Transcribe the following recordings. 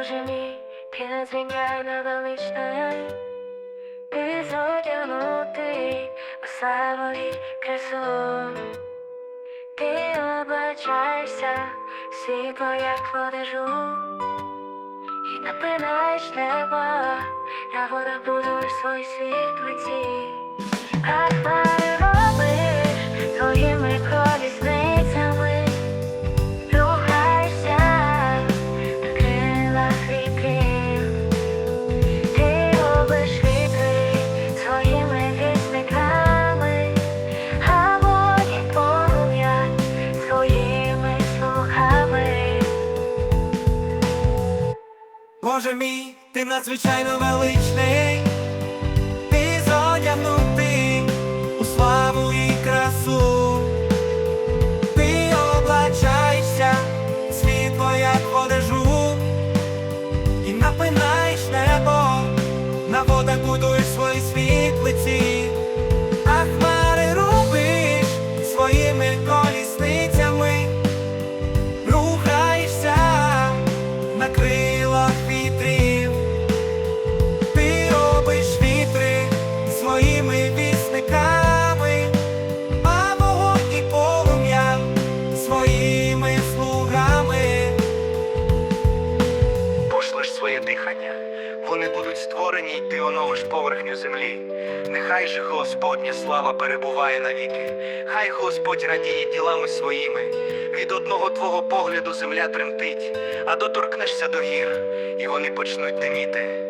Боже мій, ти надзвичайно величний, ти зодягнутий у славу красу, ти облачаєшся світло, як водежу, і напинаєш небо, на вода будуєш свої світлиці, а Боже мій, ти надзвичайно величний, дихання, вони будуть створені, й ти оновиш поверхню землі. Нехай же Господня слава перебуває навіки, хай Господь радіє ділами своїми. Від одного твого погляду земля тремтить, а доторкнешся до гір, і вони почнуть диміти.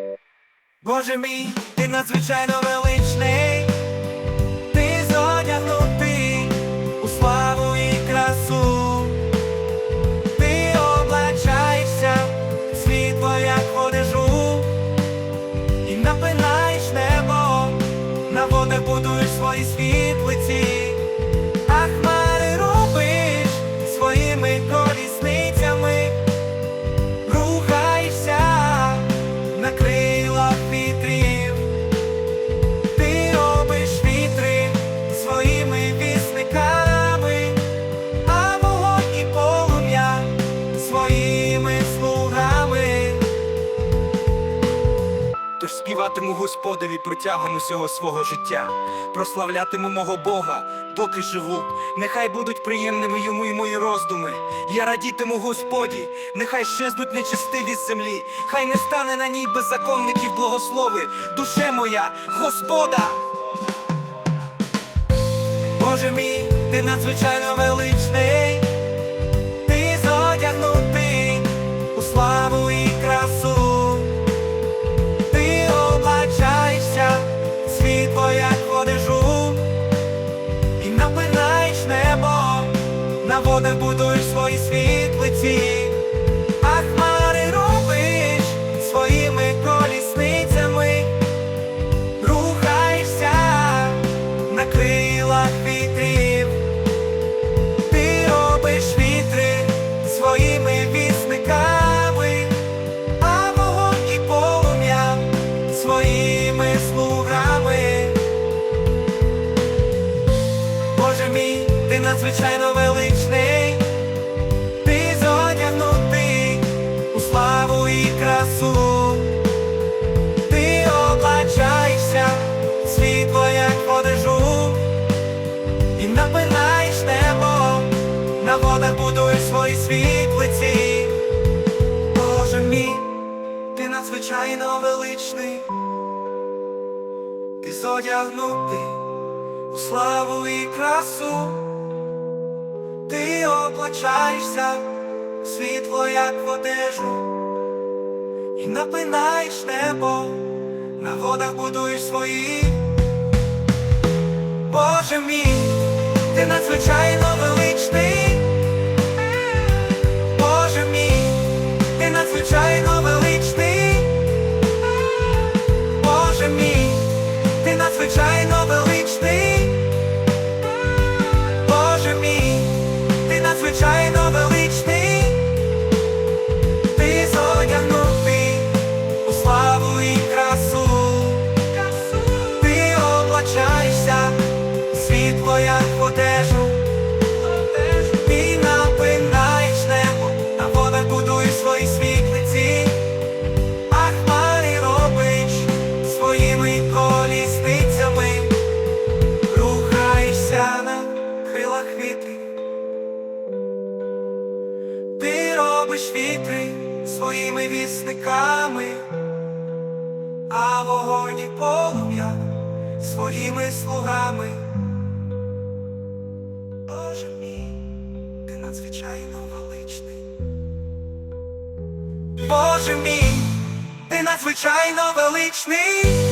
Боже мій, ти надзвичайно величний, світлиці, Тож співатиму Господові протягом усього свого життя, прославлятиму мого Бога, доки живу. Нехай будуть приємними йому і мої роздуми. Я радітиму Господі, нехай щезнуть нечистиві землі, хай не стане на ній беззаконників благослови, душе моя, Господа. Боже мій, ти надзвичайно величний, на водах будуєш свої світлиці, на водах будуєш свої світлиці. Боже мій, ти надзвичайно величний, ти зодягнутий у славу і красу, ти облачаєшся світло, як в одежу. І напинаєш небо, на водах будуєш свої. Боже мій, ти надзвичайно величний. як одежу, і напинаєш небо, а вода будуєш свої світлиці, а хмарі робиш своїми колісницями, рухаєшся на крилах вітри, ти робиш вітри своїми вісниками, а вогонь і полум'я. Своїми слугами. Боже мій, ти надзвичайно величний. Боже мій, ти надзвичайно величний.